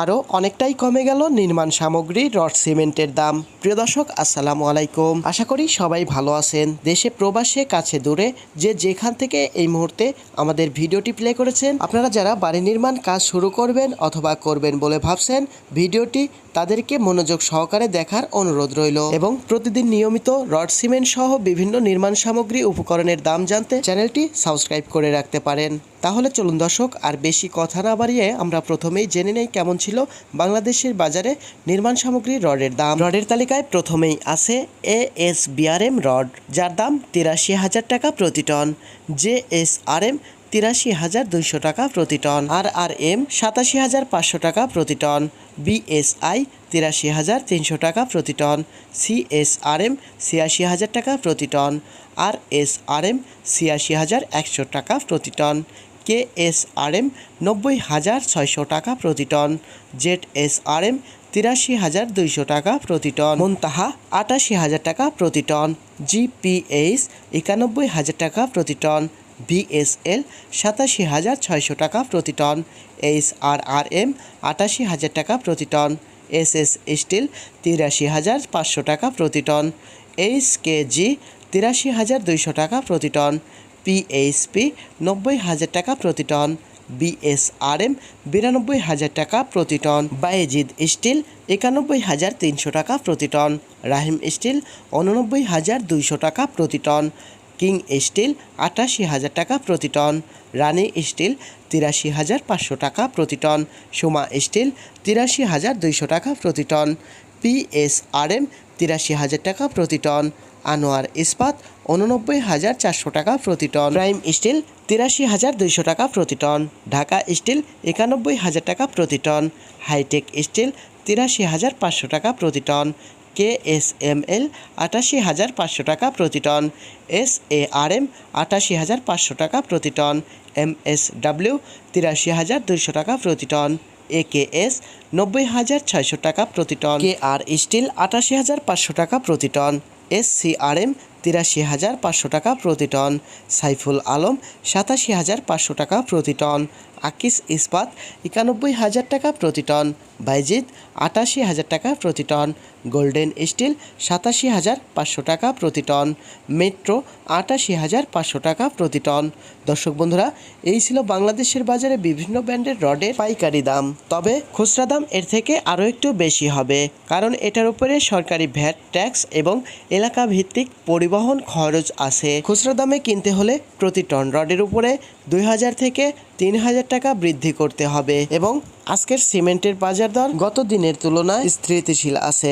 আরও অনেকটাই কমে গেল নির্মাণ সামগ্রী, রড, সিমেন্টের দাম। প্রিয় দর্শক, আসসালামু আলাইকুম। আশা করি সবাই ভালো আছেন। দেশে প্রবাসে, কাছে দূরে, যে যেখান থেকে এই মুহূর্তে আমাদের ভিডিওটি প্লে করেছেন, আপনারা যারা বাড়ি নির্মাণ কাজ শুরু করবেন অথবা করবেন বলে ভাবছেন, ভিডিওটি তাদেরকে মনোযোগ সহকারে দেখার অনুরোধ রইল। এবং প্রতিদিন নিয়মিত রড, সিমেন্ট সহ বিভিন্ন নির্মাণ সামগ্রী উপকরণের দাম জানতে চ্যানেলটি সাবস্ক্রাইব করে রাখতে পারেন। তাহলে চলুন দর্শক, আর বেশি কথা না বাড়িয়ে আমরা প্রথমেই জেনে নেই কেমন ছিল বাংলাদেশের বাজারে নির্মাণ সামগ্রী রডের দাম। রডের তালিকায় প্রথমেই আছে এ এস বিআরএম রড, যার দাম তিরাশি হাজার টাকা প্রতি ton. J S R M তিরাশি হাজার দুইশো টাকা প্রতি টন। আর আর এম সাতাশি হাজার পাঁচশো টাকা প্রতি টন। বিএসআই তিরাশি হাজার তিনশো টাকা প্রতি টন। সিএসআরএম ছিয়াশি হাজার টাকা প্রতি ton. R S R M ছিয়াশি হাজার একশো টাকা প্রতি ton. K S R M নব্বই হাজার ছয়শো টাকা প্রতি ton Z S R M তিরাশি হাজার দুইশো টাকা প্রতি টন, মন্তাহা আটাশি হাজার টাকা প্রতি টন, জিপিএইচ একানব্বই হাজার টাকা প্রতি টন বিএসএল সাতাশি হাজার ছয়শো টাকা প্রতি টন এইচ এম আটাশি হাজার টাকা প্রতি টন এস এস স্টিল তিরাশি হাজার পাঁচশো টাকা প্রতি টন এইচ কে জি তিরাশি হাজার দুইশো টাকা প্রতি টন পিএইচপি নব্বই হাজার টাকা প্রতি টন বিএসআরএম বিরানব্বই হাজার টাকা প্রতি টন, বায়েজিদ স্টিল একানব্বই হাজার তিনশো টাকা প্রতি টন, রাহিম স্টিল উননব্বই হাজার দুইশো টাকা প্রতি টন, কিং স্টিল আটাশি হাজার টাকা প্রতি টন, রানী স্টিল তিরাশি হাজার পাঁচশো টাকা প্রতি টন, সোমা স্টিল তিরাশি হাজার দুইশো টাকা প্রতি টন পিএসআরএম তিরাশি হাজার টাকা প্রতি টন আনোয়ার ইস্পাত উননব্বই হাজার চারশো টাকা প্রতি টন। প্রাইম স্টিল, তিরাশি হাজার দুইশো টাকা প্রতি টন। ঢাকা স্টিল, একানব্বই হাজার টাকা প্রতি টন। হাইটেক স্টিল, তিরাশি হাজার পাঁচশো টাকা প্রতি ton. K S M L আটাশি হাজার পাঁচশো টাকা প্রতি ton. S A R M আটাশি হাজার পাঁচশো টাকা প্রতি টন। এম এস ডাব্লিউ তিরাশি হাজার দুইশো টাকা প্রতি টন। এ কে এস নব্বই হাজার ছয়শো টাকা প্রতি টন। কে আর স্টিল আটাশি হাজার পাঁচশো টাকা প্রতি ton. S C R M তিরাশি হাজার পাঁচশো টাকা প্রতি টন। সাইফুল আলম, সাতাশি হাজার পাঁচশো টাকা প্রতি টন। আকিস ইস্পাত একানব্বই হাজার টাকা প্রতি টন বাইজিদ আটাশি হাজার টাকা প্রতি টন, গোল্ডেন স্টিল সাতাশি হাজার পাঁচশো টাকা প্রতি টন, মেট্রো আটাশি হাজার পাঁচশো টাকা প্রতি টন। দর্শক বন্ধুরা, এই ছিল বাংলাদেশের বাজারে বিভিন্ন ব্র্যান্ডের রডের পাইকারি দাম। তবে খুচরা দাম এর থেকে আরও একটু বেশি হবে, কারণ এটার উপরে সরকারি ভ্যাট, ট্যাক্স এবং এলাকা ভিত্তিক পরিবহন খরচ আছে। খুচরা দামে কিনতে হলে প্রতি টন রডের উপরে দুই হাজার থেকে তিন হাজার টাকা বৃদ্ধি করতে হবে এবং আজকের সিমেন্টের বাজার দর গত দিনের তুলনায় স্থিতিশীল আছে।